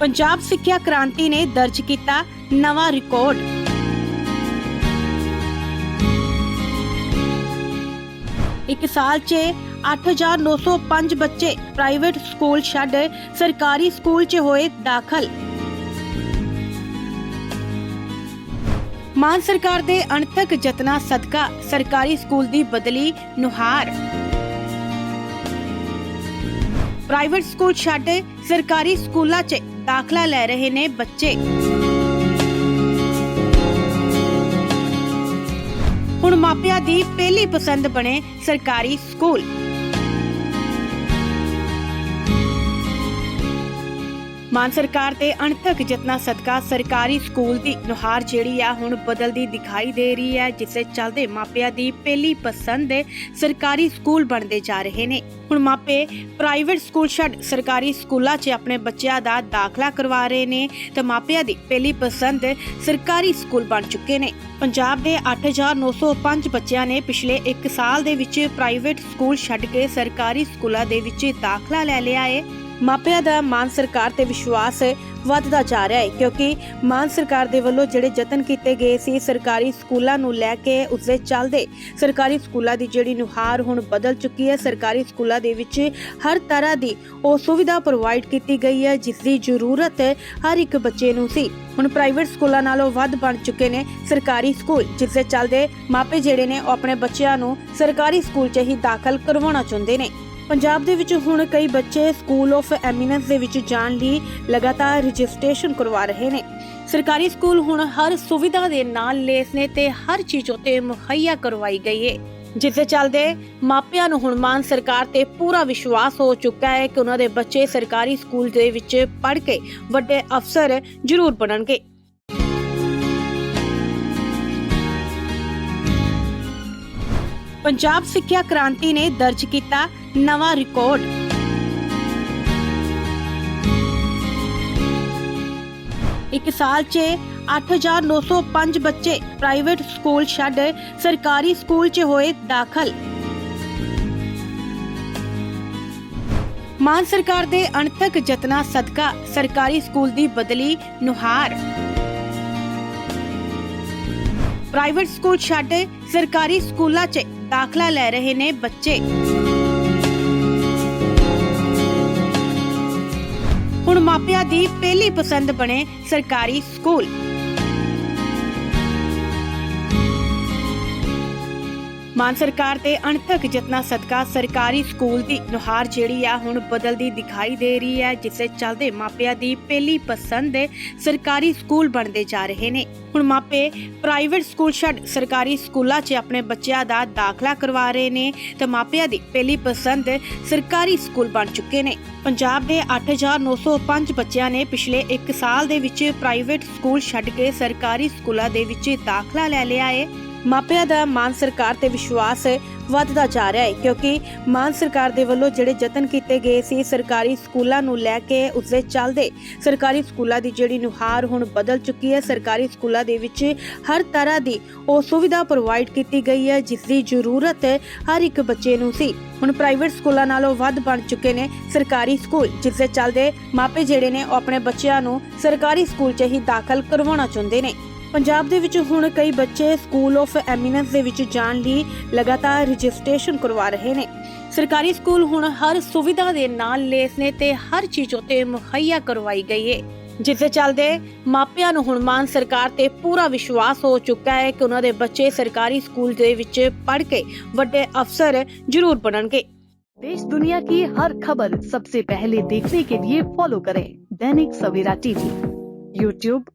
ਪੰਜਾਬ ਸਿੱਖਿਆ ਕ੍ਰਾਂਤੀ ਨੇ ਦਰਜ ਕੀਤਾ ਨਵਾਂ ਰਿਕਾਰਡ। ਇੱਕ ਸਾਲ 'ਚ 8905 ਬੱਚੇ ਪ੍ਰਾਈਵੇਟ ਸਕੂਲ ਛੱਡ ਸਰਕਾਰੀ ਸਕੂਲ 'ਚ ਹੋਏ ਦਾਖਲ। ਮਾਨ ਸਰਕਾਰ ਦੇ ਅਣਥਕ ਯਤਨਾਂ ਸਦਕਾ ਸਰਕਾਰੀ ਸਕੂਲ ਦੀ ਬਦਲੀ ਨੁਹਾਰ। ਪ੍ਰਾਈਵੇਟ ਸਕੂਲ ਛੱਡ ਸਰਕਾਰੀ ਸਕੂਲਾਂ 'ਚ ਦਾਖਲਾ ਲੈ ਰਹੇ ਨੇ ਬੱਚੇ। ਹੁਣ ਮਾਪਿਆਂ ਦੀ ਪਹਿਲੀ ਪਸੰਦ ਬਣੇ ਸਰਕਾਰੀ ਸਕੂਲ। ਮਾਨ ਸਰਕਾਰ ਦੇ ਅਣਥਕ ਯਤਨਾਂ ਸਦਕਾ ਸਰਕਾਰੀ ਸਕੂਲ ਦੀ ਨੁਹਾਰ ਜਿਹੜੀ ਆ ਹੁਣ ਬਦਲਦੀ ਦਿਖਾਈ ਦੇ ਰਹੀ ਹੈ, ਜਿਸੇ ਚੱਲਦੇ ਮਾਪਿਆਂ ਦੀ ਪਹਿਲੀ ਪਸੰਦ ਸਰਕਾਰੀ ਸਕੂਲ ਬਣਦੇ ਜਾ ਰਹੇ ਨੇ। ਹੁਣ ਮਾਪੇ ਪ੍ਰਾਈਵੇਟ ਸਕੂਲ ਛੱਡ ਸਰਕਾਰੀ ਸਕੂਲਾਂ 'ਚ ਆਪਣੇ ਬੱਚਿਆਂ ਦਾ ਦਾਖਲਾ ਕਰਵਾ ਰਹੇ ਨੇ, ਤੇ ਮਾਪਿਆਂ ਦੀ ਪਹਿਲੀ ਪਸੰਦ ਸਰਕਾਰੀ ਸਕੂਲ ਬਣ ਚੁੱਕੇ ਨੇ। ਪੰਜਾਬ ਦੇ 8905 ਬੱਚਿਆਂ ਨੇ ਪਿਛਲੇ 1 ਸਾਲ ਦੇ ਵਿੱਚ ਪ੍ਰਾਈਵੇਟ ਸਕੂਲ ਛੱਡ ਕੇ ਸਰਕਾਰੀ ਸਕੂਲਾਂ ਦੇ ਵਿੱਚ ਦਾਖਲਾ ਲੈ ਲਿਆ ਹੈ ਮਾਪਿਆਂ ਦਾ ਮਾਨ ਸਰਕਾਰ ਤੇ ਵਿਸ਼ਵਾਸ ਵੱਧਦਾ ਜਾ ਰਿਹਾ ਹੈ, ਕਿਉਂਕਿ ਮਾਨ ਸਰਕਾਰ ਦੇ ਵੱਲੋਂ ਜਿਹੜੇ ਯਤਨ ਕੀਤੇ ਗਏ ਸੀ, ਸਰਕਾਰੀ ਸਕੂਲਾਂ ਨੂੰ ਲੈ ਕੇ ਉਸਦੇ ਚੱਲਦੇ ਸਰਕਾਰੀ ਸਕੂਲਾਂ ਦੀ ਜਿਹੜੀ ਨੁਹਾਰ ਹੁਣ ਬਦਲ ਚੁੱਕੀ ਹੈ। ਸਰਕਾਰੀ ਸਕੂਲਾਂ ਦੇ ਵਿੱਚ ਹਰ ਤਰ੍ਹਾਂ ਦੀ ਉਹ ਸੁਵਿਧਾ ਪ੍ਰੋਵਾਈਡ ਕੀਤੀ ਗਈ ਹੈ, ਜਿਸ ਦੀ ਜ਼ਰੂਰਤ ਹਰ ਇੱਕ ਬੱਚੇ ਨੂੰ ਸੀ। ਹੁਣ ਪ੍ਰਾਈਵੇਟ ਸਕੂਲਾਂ ਨਾਲੋਂ ਵੱਧ ਬਣ ਚੁੱਕੇ ਨੇ ਸਰਕਾਰੀ ਸਕੂਲ, ਜਿਸ ਦੇ ਚੱਲਦੇ ਮਾਪੇ ਜਿਹੜੇ ਨੇ ਉਹ ਆਪਣੇ ਬੱਚਿਆਂ ਨੂੰ ਸਰਕਾਰੀ ਸਕੂਲ 'ਚ ਹੀ ਦਾਖਲ ਕਰਵਾਉਣਾ ਚਾਹੁੰਦੇ ਨੇ। ਪੰਜਾਬ ਦੇ ਵਿੱਚ ਹੁਣ ਕਈ ਬੱਚੇ ਸਕੂਲ ਆਫ ਐਮੀਨੈਂਸ ਦੇ ਵਿੱਚ ਜਾਣ ਲਈ ਲਗਾਤਾਰ ਰਜਿਸਟ੍ਰੇਸ਼ਨ ਕਰਵਾ ਰਹੇ ਨੇ। ਸਰਕਾਰੀ ਸਕੂਲ ਹੁਣ ਹਰ ਸੁਵਿਧਾ ਦੇ ਨਾਲ ਲੈਸ ਨੇ ਤੇ ਹਰ ਚੀਜ਼ ਉਤੇ ਮੁਹੱਈਆ ਕਰਵਾਈ ਗਈ ਹੈ ਜਿਸ ਦੇ ਚੱਲਦੇ ਮਾਪਿਆਂ ਨੂੰ ਹੁਣ ਮਾਨ ਸਰਕਾਰ ਤੇ ਪੂਰਾ ਵਿਸ਼ਵਾਸ ਹੋ ਚੁੱਕਾ ਹੈ ਕਿ ਉਹਨਾਂ ਦੇ ਬੱਚੇ ਸਰਕਾਰੀ ਸਕੂਲ ਦੇ ਵਿੱਚ ਪੜ੍ਹ ਕੇ ਵੱਡੇ ਅਫਸਰ ਜ਼ਰੂਰ ਬਣਨਗੇ। ਪੰਜਾਬ ਸਿੱਖਿਆ ਕ੍ਰਾਂਤੀ ਨੇ ਦਰਜ ਕੀਤਾ ਨਵਾਂ ਰਿਕਾਰਡ। ਇੱਕ ਸਾਲ 'ਚ 8905 ਬੱਚੇ ਪ੍ਰਾਈਵੇਟ ਸਕੂਲ ਛੱਡ ਸਰਕਾਰੀ ਸਕੂਲ 'ਚ ਹੋਏ ਦਾਖਲ। ਮਾਨ ਸਰਕਾਰ ਦੇ ਅਣਥਕ ਯਤਨਾਂ ਸਦਕਾ ਸਰਕਾਰੀ ਸਕੂਲ ਦੀ ਬਦਲੀ ਨੁਹਾਰ। ਪ੍ਰਾਈਵੇਟ ਸਕੂਲ ਛੱਡ ਸਰਕਾਰੀ ਸਕੂਲਾਂ 'ਚ ਦਾਖਲਾ ਲੈ ਰਹੇ ਨੇ ਬੱਚੇ। ਹੁਣ ਮਾਪਿਆਂ ਦੀ ਪਹਿਲੀ ਪਸੰਦ ਬਣੇ ਸਰਕਾਰੀ ਸਕੂਲ। ਮਾਨ ਸਰਕਾਰ ਤੇ ਅਣਥਕ ਯਤਨਾਂ ਸਦਕਾ ਸਰਕਾਰੀ ਸਕੂਲ ਦੀ ਨੁਹਾਰ ਜਿਹੜੀ ਆ ਹੁਣ ਬਦਲਦੀ ਦਿਖਾਈ ਦੇ ਰਹੀ ਹੈ, ਜਿਸੇ ਚੱਲਦੇ ਮਾਪਿਆਂ ਦੀ ਪਹਿਲੀ ਪਸੰਦ ਸਰਕਾਰੀ ਸਕੂਲ ਬਣਦੇ ਜਾ ਰਹੇ ਨੇ। ਹੁਣ ਮਾਪੇ ਪ੍ਰਾਈਵੇਟ ਸਕੂਲ ਛੱਡ ਸਰਕਾਰੀ ਸਕੂਲਾਂ 'ਚ ਆਪਣੇ ਬੱਚਿਆਂ ਦਾ ਦਾਖਲਾ ਕਰਵਾ ਰਹੇ ਨੇ ਤੇ ਮਾਪਿਆਂ ਦੀ ਪਹਿਲੀ ਪਸੰਦ ਸਰਕਾਰੀ ਸਕੂਲ ਬਣ ਚੁੱਕੇ ਨੇ। ਪੰਜਾਬ ਦੇ 8905 ਬੱਚਿਆਂ ਨੇ ਪਿਛਲੇ 1 ਸਾਲ ਦੇ ਵਿੱਚ ਪ੍ਰਾਈਵੇਟ ਸਕੂਲ ਛੱਡ ਕੇ ਸਰਕਾਰੀ ਸਕੂਲਾਂ ਦੇ ਵਿੱਚ ਦਾਖਲਾ ਲੈ ਲਿਆ ਹੈ ਮਾਪਿਆਂ ਦਾ ਮਾਨ ਸਰਕਾਰ ਤੇ ਵਿਸ਼ਵਾਸ ਵੱਧਦਾ ਜਾ ਰਿਹਾ ਹੈ, ਕਿਉਂਕਿ ਮਾਨ ਸਰਕਾਰ ਦੇ ਵੱਲੋਂ ਜਿਹੜੇ ਯਤਨ ਕੀਤੇ ਗਏ ਸੀ, ਸਰਕਾਰੀ ਸਕੂਲਾਂ ਨੂੰ ਲੈ ਕੇ ਉਸਦੇ ਚੱਲਦੇ ਸਰਕਾਰੀ ਸਕੂਲਾਂ ਦੀ ਜਿਹੜੀ ਨੁਹਾਰ ਹੁਣ ਬਦਲ ਚੁੱਕੀ ਹੈ। ਸਰਕਾਰੀ ਸਕੂਲਾਂ ਦੇ ਵਿੱਚ ਹਰ ਤਰ੍ਹਾਂ ਦੀ ਉਹ ਸੁਵਿਧਾ ਪ੍ਰੋਵਾਈਡ ਕੀਤੀ ਗਈ ਹੈ, ਜਿਸ ਦੀ ਜ਼ਰੂਰਤ ਹਰ ਇੱਕ ਬੱਚੇ ਨੂੰ ਸੀ। ਹੁਣ ਪ੍ਰਾਈਵੇਟ ਸਕੂਲਾਂ ਨਾਲੋਂ ਵੱਧ ਬਣ ਚੁੱਕੇ ਨੇ ਸਰਕਾਰੀ ਸਕੂਲ, ਜਿਸ ਦੇ ਚੱਲਦੇ ਮਾਪੇ ਜਿਹੜੇ ਨੇ ਉਹ ਆਪਣੇ ਬੱਚਿਆਂ ਨੂੰ ਸਰਕਾਰੀ ਸਕੂਲ 'ਚ ਹੀ ਦਾਖਲ ਕਰਵਾਉਣਾ ਚਾਹੁੰਦੇ ਨੇ। ਪੰਜਾਬ ਦੇ ਵਿੱਚ ਹੁਣ ਕਈ ਬੱਚੇ ਸਕੂਲ ਆਫ ਐਮੀਨੈਂਸ ਦੇ ਵਿੱਚ ਜਾਣ ਲਈ ਲਗਾਤਾਰ ਰਜਿਸਟ੍ਰੇਸ਼ਨ ਕਰਵਾ ਰਹੇ ਨੇ ਸਰਕਾਰੀ ਸਕੂਲ ਹੁਣ ਹਰ ਸੁਵਿਧਾ ਦੇ ਨਾਲ ਲੈਸ ਨੇ ਤੇ ਹਰ ਚੀਜ਼ ਉਤੇ ਮੁਹੱਈਆ ਕਰਵਾਈ ਗਈ ਹੈ ਜਿਸ ਦੇ ਚੱਲਦੇ ਮਾਪਿਆਂ ਨੂੰ ਹੁਣ ਮਾਨ ਸਰਕਾਰ ਤੇ ਪੂਰਾ ਵਿਸ਼ਵਾਸ ਹੋ ਚੁੱਕਾ ਹੈ ਕਿ ਉਹਨਾਂ ਦੇ ਬੱਚੇ ਸਰਕਾਰੀ ਸਕੂਲ ਦੇ ਵਿੱਚ ਪੜ੍ਹ ਕੇ ਵੱਡੇ ਅਫਸਰ ਜ਼ਰੂਰ ਬਣਨਗੇ देश दुनिया की हर खबर सबसे पहले देखने के लिए फॉलो करें दैनिक सवेरा टीवी यूट्यूब